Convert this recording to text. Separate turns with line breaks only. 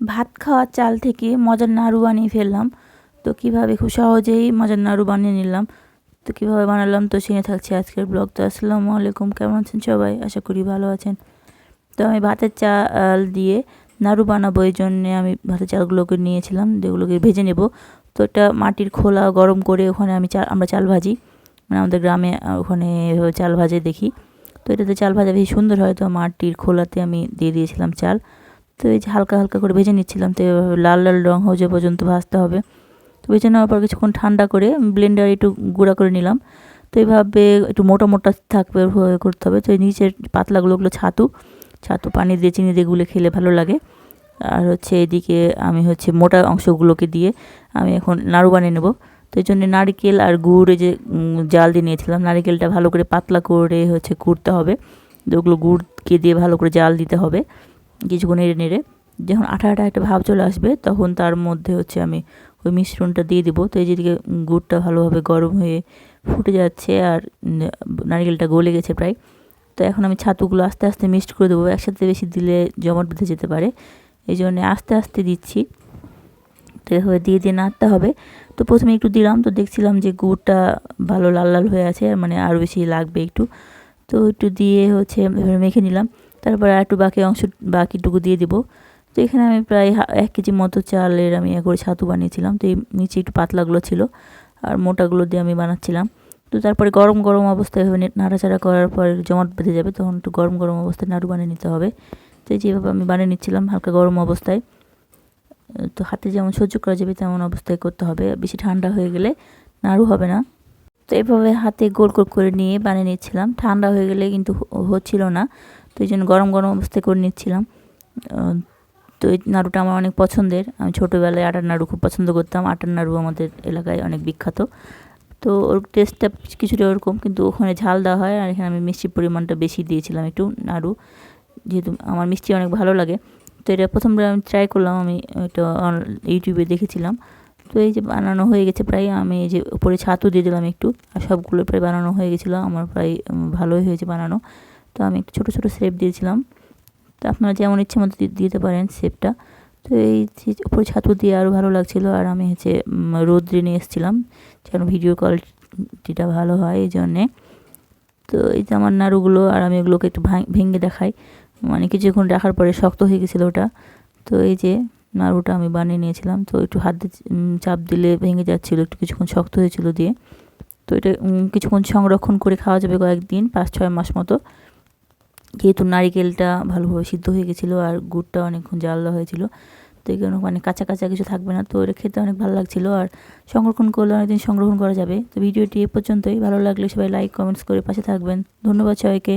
ভাত খাওয়ার চাল থেকে মজার নাড়ু বানিয়ে ফেললাম। তো কীভাবে খুব সহজেই মজার নাড়ু বানিয়ে নিলাম। তো কীভাবে বানালাম তো শুনে থাকছি আজকের ব্লগ। তো আসসালামু আলাইকুম, কেমন আছেন সবাই? আশা করি ভালো আছেন। তো আমি ভাতের চাল দিয়ে নাড়ু বানাবো, এই জন্যে আমি ভাতের চালগুলোকে নিয়েছিলাম যেগুলোকে ভেজে নেব। তো এটা মাটির খোলা গরম করে ওখানে আমি চাল আমরা চাল ভাজি। মানে আমাদের গ্রামে, ওখানে চাল ভাজে দেখি। তো এটাতে চাল ভাজা বেশি সুন্দর হয়, তো মাটির খোলাতে আমি দিয়ে দিয়েছিলাম চাল। তো এই যে হালকা হালকা করে ভেজে নিচ্ছিলাম, তো লাল লাল রং হয়ে পর্যন্ত ভাজতে হবে। তো ভেজে নেওয়ার পর কিছুক্ষণ ঠান্ডা করে ব্লেন্ডার একটু গুঁড়া করে নিলাম। তো এইভাবে একটু মোটা মোটা থাকবে করতে হবে। তো নিচের পাতলাগুলো ওগুলো ছাতু ছাতু পানি দিয়ে, চিনি দিয়ে গুলে খেলে ভালো লাগে। আর হচ্ছে এদিকে আমি হচ্ছে মোটা অংশগুলোকে দিয়ে আমি এখন নাড়ু বানিয়ে নেব। তো এই জন্য নারিকেল আর গুড় যে জাল দিয়ে নিয়েছিলাম। নারিকেলটা ভালো করে পাতলা করে হচ্ছে কুড়তে হবে। তো ওগুলো গুড়কে দিয়ে ভালো করে জাল দিতে হবে। কিছুক্ষণ নেড়ে নেড়ে যখন আঠা আঠা একটা ভাব চলে আসবে, তখন তার মধ্যে হচ্ছে আমি ওই মিশ্রণটা দিয়ে দিব। তো এই যেদিকে গুড়টা ভালোভাবে গরম হয়ে ফুটে যাচ্ছে আর নারিকেলটা গলে গেছে প্রায়। তো এখন আমি ছাতুগুলো আস্তে আস্তে মিক্সড করে দেবো, একসাথে বেশি দিলে জমাট বেঁধে যেতে পারে। এই জন্যে আস্তে আস্তে দিচ্ছি। তো এভাবে দিয়ে দিয়ে নাড়তে হবে। তো প্রথমে একটু দিলাম, তো দেখছিলাম যে গুড়টা ভালো লাল লাল হয়ে আছে মানে আরও বেশি লাগবে একটু। তো একটু দিয়ে হচ্ছে মেখে নিলাম। তারপরে একটু বাকি অংশ, বাকিটুকু দিয়ে দেবো। তো এখানে আমি প্রায় এক কেজি মতো চালের আমি করে ছাতু বানিয়েছিলাম। তো এই নিচে একটু পাতলাগুলো ছিল আর মোটাগুলো দিয়ে আমি বানাচ্ছিলাম। তো তারপরে গরম গরম অবস্থায় এভাবে নাড়াচাড়া করার পর জমাট বেঁধে যাবে, তখন একটু গরম গরম অবস্থায় নাড়ু বানিয়ে নিতে হবে। তো যেভাবে আমি বানিয়ে নিচ্ছিলাম হালকা গরম অবস্থায়। তো হাতে যেমন সহ্য করা যাবে তেমন অবস্থায় করতে হবে। বেশি ঠান্ডা হয়ে গেলে নাড়ু হবে না। তো এভাবে হাতে গোল গোল করে নিয়ে বানিয়ে নিচ্ছিলাম। ঠান্ডা হয়ে গেলে কিন্তু হচ্ছিল না। তো এই জন্য গরম গরম অবস্থায় করে নিচ্ছিলাম। তো এই নাড়ুটা আমার অনেক পছন্দের। আমি ছোটোবেলায় আটার নাড়ু খুব পছন্দ করতাম। আটার নাড়ু আমাদের এলাকায় অনেক বিখ্যাত। তো ওর টেস্টটা কিছুটা ওরকম, কিন্তু ওখানে ঝাল দেওয়া হয় আর এখানে আমি মিষ্টির পরিমাণটা বেশি দিয়েছিলাম একটু নাড়ু। যেহেতু আমার মিষ্টি অনেক ভালো লাগে। তো এটা প্রথমবার আমি ট্রাই করলাম। আমি এটা ইউটিউবে দেখেছিলাম। তো এই যে বানানো হয়ে গেছে প্রায়। আমি এই যে উপরে ছাতু দিয়ে দিলাম একটু। আর সবগুলো প্রায় বানানো হয়ে গেছিল। আমার প্রায় ভালোই হয়েছে বানানো। তো আমি একটু ছোটো ছোটো শেপ দিয়েছিলাম। তো আপনারা যেমন ইচ্ছে মতো দিতে পারেন শেপটা তো এই উপরে ছাতু দিয়ে আরও ভালো লাগছিল। আর আমি হচ্ছে রোদ্রে নিয়ে এসেছিলাম। যেন ভিডিও কোয়ালিটিটা ভালো হয় এই জন্যে। তো এই যে আমার নাড়ুগুলো, আর আমি ওগুলোকে একটু ভেঙে দেখাই। মানে কিছুক্ষণ রাখার পরে শক্ত হয়ে গেছিল ওটা। তো এই যে নাড়ুটা আমি বানিয়ে নিয়েছিলাম। তো একটু হাত চাপ দিলে ভেঙে যাচ্ছিল। একটু কিছুক্ষণ শক্ত হয়েছিল দিয়ে। তো এটা কিছুক্ষণ সংরক্ষণ করে খাওয়া যাবে কয়েকদিন পাঁচ ছয় মাস মতো। যেহেতু নারিকেলটা ভালোভাবে সিদ্ধ হয়ে গেছিল আর গুড়টা অনেকক্ষণ জাল দেওয়া হয়েছিল, তো এগুলো মানে কাঁচা কাঁচা কিছু থাকবে না, তো ওটা খেতে অনেক ভালো লাগছিল আর সংরক্ষণ করলে অনেকদিন সংরক্ষণ করা যাবে। তো ভিডিওটি এ পর্যন্তই, ভালো লাগলে সবাই লাইক কমেন্টস করে পাশে থাকবেন। ধন্যবাদ সবাইকে।